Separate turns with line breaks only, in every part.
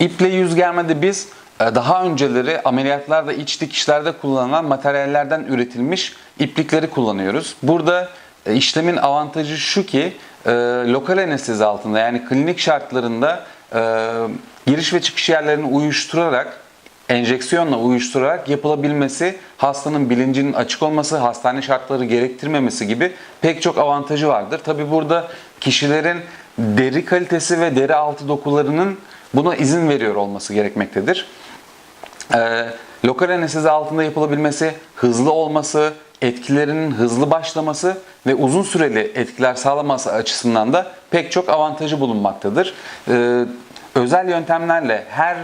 İple yüz germede biz e, daha önceleri ameliyatlarda iç dikişlerde kullanılan materyallerden üretilmiş iplikleri kullanıyoruz. Burada e, işlemin avantajı şu ki e, lokal anestezi altında yani klinik şartlarında giriş ve çıkış yerlerini uyuşturarak enjeksiyonla uyuşturarak yapılabilmesi, hastanın bilincinin açık olması, hastane şartları gerektirmemesi gibi pek çok avantajı vardır. Tabi burada kişilerin deri kalitesi ve deri altı dokularının buna izin veriyor olması gerekmektedir. Ee, lokal anestezi altında yapılabilmesi, hızlı olması, etkilerinin hızlı başlaması ve uzun süreli etkiler sağlaması açısından da pek çok avantajı bulunmaktadır. Ee, özel yöntemlerle her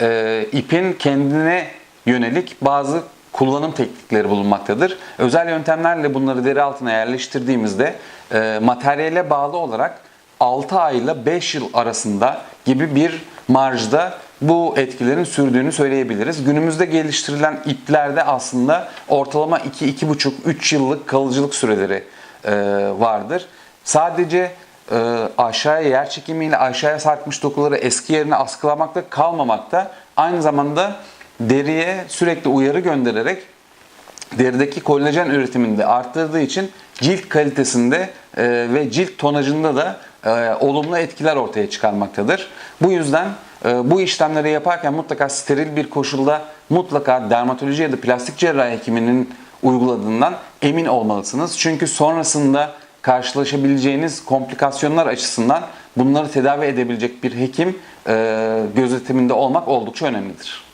e, ipin kendine yönelik bazı kullanım teknikleri bulunmaktadır. Özel yöntemlerle bunları deri altına yerleştirdiğimizde e, materyale bağlı olarak 6 ay ile 5 yıl arasında gibi bir marjda bu etkilerin sürdüğünü söyleyebiliriz. Günümüzde geliştirilen iplerde aslında ortalama 2-2,5-3 yıllık kalıcılık süreleri e, vardır. Sadece e, aşağıya yer çekimiyle aşağıya sarkmış dokuları eski yerine askılamakta kalmamakta aynı zamanda deriye sürekli uyarı göndererek derideki kolajen üretimini de arttırdığı için cilt kalitesinde e, ve cilt tonajında da e, olumlu etkiler ortaya çıkarmaktadır. Bu yüzden e, bu işlemleri yaparken mutlaka steril bir koşulda mutlaka dermatoloji ya da plastik cerrahi hekiminin uyguladığından emin olmalısınız. Çünkü sonrasında karşılaşabileceğiniz komplikasyonlar açısından bunları tedavi edebilecek bir hekim e, gözetiminde olmak oldukça önemlidir.